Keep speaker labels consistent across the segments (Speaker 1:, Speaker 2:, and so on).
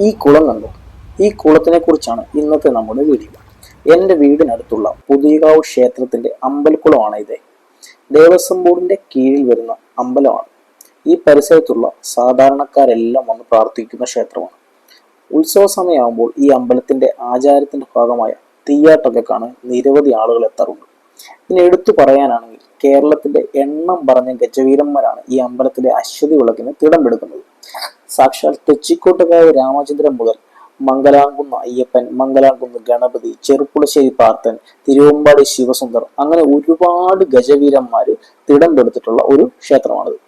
Speaker 1: ഈ കുളം കണ്ടു. ഈ കുളത്തിനെ കുറിച്ചാണ് ഇന്നത്തെ നമ്മുടെ വീഡിയോ. എന്റെ വീടിനടുത്തുള്ള പുതിയകാവ് ക്ഷേത്രത്തിന്റെ അമ്പലക്കുളമാണ് ഇത്. ദേവസ്വം ബോർഡിന്റെ കീഴിൽ വരുന്ന അമ്പലമാണ്. ഈ പരിസരത്തുള്ള സാധാരണക്കാരെല്ലാം വന്ന് പ്രാർത്ഥിക്കുന്ന ക്ഷേത്രമാണ്. ഉത്സവ സമയമാകുമ്പോൾ ഈ അമ്പലത്തിന്റെ ആചാരത്തിന്റെ ഭാഗമായ തീയാട്ടൊക്കെ കാണാൻ നിരവധി ആളുകൾ എത്താറുണ്ട്. ഇനി എടുത്തു പറയാനാണെങ്കിൽ കേരളത്തിന്റെ എണ്ണം പറഞ്ഞ ഗജവീരന്മാരാണ് ഈ അമ്പലത്തിലെ അശ്വതി വിളക്കിന് തിടമ്പെടുക്കുന്നത് സാക്ഷാൽ തെച്ചിക്കോട്ടുകാവ് രാമചന്ദ്രൻ മുതൽ മംഗലാംകുന്ന് അയ്യപ്പൻ മംഗലാംകുന്ന് ഗണപതി ചെറുപ്പുളശ്ശേരി പാർത്തൻ തിരുവമ്പാടി ശിവസുന്ദർ അങ്ങനെ ഒരുപാട് ഗജവീരന്മാര് തിടം തിടമ്പെടുത്തിട്ടുള്ള ഒരു ക്ഷേത്രമാണിത്.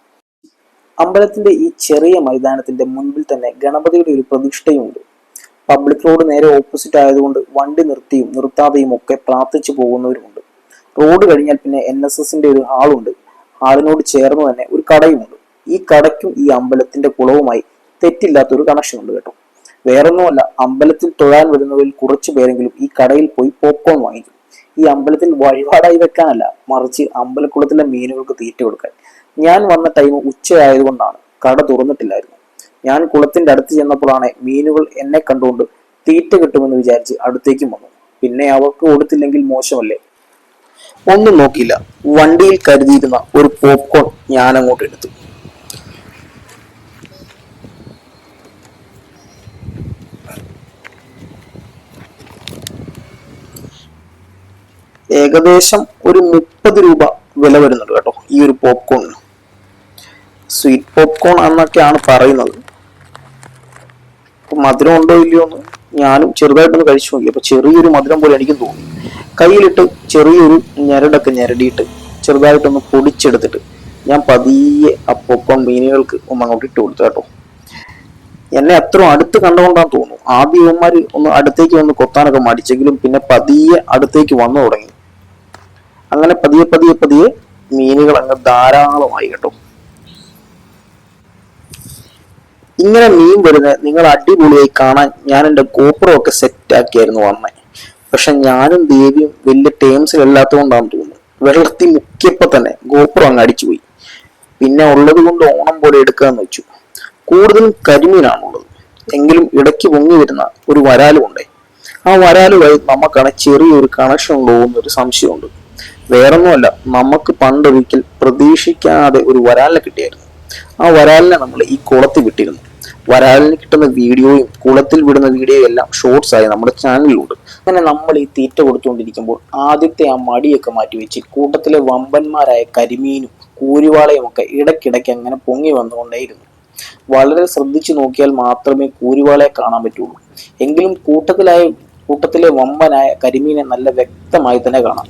Speaker 1: അമ്പലത്തിന്റെ ഈ ചെറിയ മൈതാനത്തിന്റെ മുൻപിൽ തന്നെ ഗണപതിയുടെ ഒരു പ്രതിഷ്ഠയുണ്ട്. പബ്ലിക് റോഡ് നേരെ ഓപ്പോസിറ്റ് ആയതുകൊണ്ട് വണ്ടി നിർത്തിയും നിർത്താതെയും ഒക്കെ പ്രാർത്ഥിച്ചു പോകുന്നവരുമുണ്ട്. റോഡ് കഴിഞ്ഞാൽ പിന്നെ എൻ എസ് എസിന്റെ ഒരു ഹാളുണ്ട്. ഹാളിനോട് ചേർന്ന് തന്നെ ഒരു കടയുമുണ്ട്. ഈ കടയ്ക്കും ഈ അമ്പലത്തിന്റെ കുളവുമായി തെറ്റില്ലാത്തൊരു കണക്ഷൻ ഉണ്ട് കേട്ടോ. വേറൊന്നുമല്ല അമ്പലത്തിൽ തൊഴാൻ വരുന്നവരിൽ കുറച്ചു പേരെങ്കിലും ഈ കടയിൽ പോയി പോപ്കോൺ വാങ്ങിക്കും. ഈ അമ്പലത്തിൽ വഴിപാടായി വെക്കാനല്ല മറിച്ച് അമ്പലക്കുളത്തിലെ മീനുകൾക്ക് തീറ്റ കൊടുക്കാൻ. ഞാൻ വന്ന ടൈം ഉച്ചയായതുകൊണ്ടാണ് കട തുറന്നിട്ടില്ലായിരുന്നു. ഞാൻ കുളത്തിന്റെ അടുത്ത് ചെന്നപ്പോഴാണ് മീനുകൾ എന്നെ കണ്ടുകൊണ്ട് തീറ്റ കിട്ടുമെന്ന് വിചാരിച്ച് അടുത്തേക്കും വന്നു. പിന്നെ അവർക്ക് കൊടുത്തില്ലെങ്കിൽ മോശമല്ലേ? ഒന്നും നോക്കിയില്ല. വണ്ടിയിൽ കരുതിയിരുന്ന ഒരു പോപ്കോൺ ഞാൻ അങ്ങോട്ട് എടുത്തു. ഏകദേശം ഒരു മുപ്പത് രൂപ വില വരുന്നുണ്ട് കേട്ടോ ഈ ഒരു പോപ്കോണിന് സ്വീറ്റ് പോപ്കോൺ എന്നൊക്കെയാണ് പറയുന്നത്. മധുരം ഉണ്ടോ ഇല്ലയോ എന്ന് ഞാനും ചെറുതായിട്ടൊന്ന് കഴിച്ചു നോക്കി. അപ്പൊ ചെറിയൊരു മധുരം പോലെ എനിക്കും തോന്നി. കയ്യിലിട്ട് ചെറിയൊരു ഞരടൊക്കെ ഞരടിയിട്ട് ചെറുതായിട്ടൊന്ന് പൊടിച്ചെടുത്തിട്ട് ഞാൻ പതിയെ ആ പോപ്കോൺ മീനുകൾക്ക് ഒന്ന് അങ്ങോട്ട് ഇട്ട് കൊടുത്തു കേട്ടോ. എന്നെ അത്ര അടുത്ത് കണ്ടുകൊണ്ടാന്ന് തോന്നുന്നു. ആദ്യം ഒന്ന് അടുത്തേക്ക് വന്ന് കൊത്താനൊക്കെ മടിച്ചെങ്കിലും പിന്നെ പതിയെ അടുത്തേക്ക് വന്നു തുടങ്ങി. അങ്ങനെ പതിയെ പതിയെ പതിയെ മീനുകൾ അങ്ങ് ധാരാളമായി കേട്ടോ. ഇങ്ങനെ മീൻ വരുന്നത് നിങ്ങൾ അടിപൊളിയായി കാണാൻ ഞാൻ എന്റെ കോപ്പറും ഒക്കെ സെറ്റ് ആക്കിയായിരുന്നു അമ്മ. പക്ഷെ ഞാനും ദേവിയും വലിയ ടേംസിലല്ലാത്തതുകൊണ്ടാണെന്ന് തോന്നുന്നത് വെള്ളത്തിൽ മുക്കിയപ്പോ തന്നെ ഗോപുരം അങ്ങ് അടിച്ചുപോയി. പിന്നെ ഉള്ളത് കൊണ്ട് ഓണം പോലെ എടുക്കാന്ന് വെച്ചു. കൂടുതലും കരിമീനാണുള്ളത് എങ്കിലും ഇടയ്ക്ക് പൊങ്ങി വരുന്ന ഒരു വരാലുമുണ്ടേ ആ വരാലുമായി നമുക്കാണ് ചെറിയൊരു കണക്ഷൻ ഉണ്ടോ എന്നൊരു സംശയമുണ്ട്. വേറൊന്നുമല്ല നമുക്ക് പണ്ടൊരിക്കൽ പ്രതീക്ഷിക്കാതെ ഒരു വരാലിനെ കിട്ടിയായിരുന്നു. ആ വരാലിനെ നമ്മൾ ഈ കുളത്തിൽ വിട്ടിരുന്നു. വരാലിന് കിട്ടുന്ന വീഡിയോയും കുളത്തിൽ വിടുന്ന വീഡിയോയും എല്ലാം ഷോർട്സ് ആയി നമ്മുടെ ചാനലിലുണ്ട് അങ്ങനെ നമ്മൾ ഈ തീറ്റ കൊടുത്തുകൊണ്ടിരിക്കുമ്പോൾ ആദ്യത്തെ ആ മടിയൊക്കെ മാറ്റി വെച്ച് കൂട്ടത്തിലെ വമ്പന്മാരായ കരിമീനും കൂരിവാളയും ഒക്കെ ഇടയ്ക്കിടയ്ക്ക് അങ്ങനെ പൊങ്ങി വന്നുകൊണ്ടേയിരുന്നു. വളരെ ശ്രദ്ധിച്ചു നോക്കിയാൽ മാത്രമേ കൂരിവാളയെ കാണാൻ പറ്റുള്ളൂ. എങ്കിലും കൂട്ടത്തിലായ കൂട്ടത്തിലെ വമ്പനായ കരിമീനെ നല്ല വ്യക്തമായി തന്നെ കാണാം.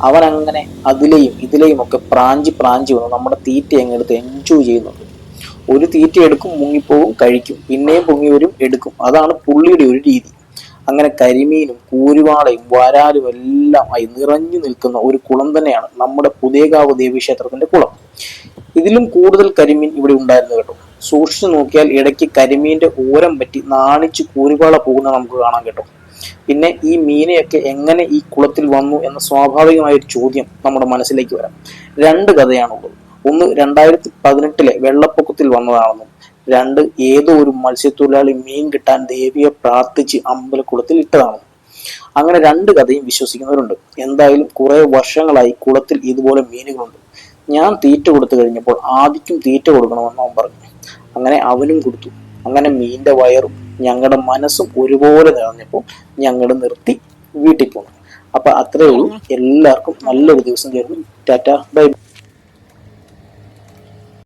Speaker 1: അവൻ അങ്ങനെ അതിലെയും ഇതിലെയും ഒക്കെ പ്രാഞ്ചി പ്രാഞ്ചി വന്നു. നമ്മുടെ തീറ്റ അങ്ങെടുത്ത് എൻജോയ് ചെയ്യുന്നുണ്ട്. ഒരു തീറ്റ എടുക്കും മുങ്ങിപ്പോവും കഴിക്കും. പിന്നെയും പൊങ്ങി വരും എടുക്കും. അതാണ് പുള്ളിയുടെ ഒരു രീതി. അങ്ങനെ കരിമീനും കൂരുവാളയും വരാലും എല്ലാം ആയി നിറഞ്ഞു നിൽക്കുന്ന ഒരു കുളം തന്നെയാണ് നമ്മുടെ പുതിയകാവ് ദേവീക്ഷേത്രത്തിന്റെ കുളം. ഇതിലും കൂടുതൽ കരിമീൻ ഇവിടെ ഉണ്ടായിരുന്നു കേട്ടോ. സൂക്ഷിച്ചു നോക്കിയാൽ ഇടയ്ക്ക് കരിമീന്റെ ഊരം പറ്റി നാണിച്ച് കൂരുവാള പോകുന്ന നമുക്ക് കാണാൻ കേട്ടോ. പിന്നെ ഈ മീനെയൊക്കെ എങ്ങനെ ഈ കുളത്തിൽ വന്നു എന്ന സ്വാഭാവികമായ ഒരു ചോദ്യം നമ്മുടെ മനസ്സിലേക്ക് വരാം. രണ്ട് കഥയാണുള്ളത്. ഒന്ന് രണ്ടായിരത്തി പതിനെട്ടിലെ വെള്ളപ്പൊക്കത്തിൽ വന്നതാണെന്നും രണ്ട് ഏതോ ഒരു മത്സ്യത്തൊഴിലാളി മീൻ കിട്ടാൻ ദേവിയെ പ്രാർത്ഥിച്ച് അമ്പലക്കുളത്തിൽ ഇട്ടതാണെന്നും. അങ്ങനെ രണ്ട് കഥയും വിശ്വസിക്കുന്നവരുണ്ട്. എന്തായാലും കുറെ വർഷങ്ങളായി കുളത്തിൽ ഇതുപോലെ മീനുകളുണ്ട്. ഞാൻ തീറ്റ കൊടുത്തു കഴിഞ്ഞപ്പോൾ ആദിക്കും തീറ്റ കൊടുക്കണമെന്ന് അവൻ പറഞ്ഞു. അങ്ങനെ അവനും കൊടുത്തു. അങ്ങനെ മീന്റെ വയറും ഞങ്ങളുടെ മനസ്സും ഒരുപോലെ നിറഞ്ഞപ്പോൾ ഞങ്ങൾ നിർത്തി വീട്ടിൽ പോകണം അപ്പൊ അത്രയേ ഉള്ളൂ. എല്ലാവർക്കും നല്ലൊരു ദിവസം ചേർന്നു ടാറ്റ ബൈ.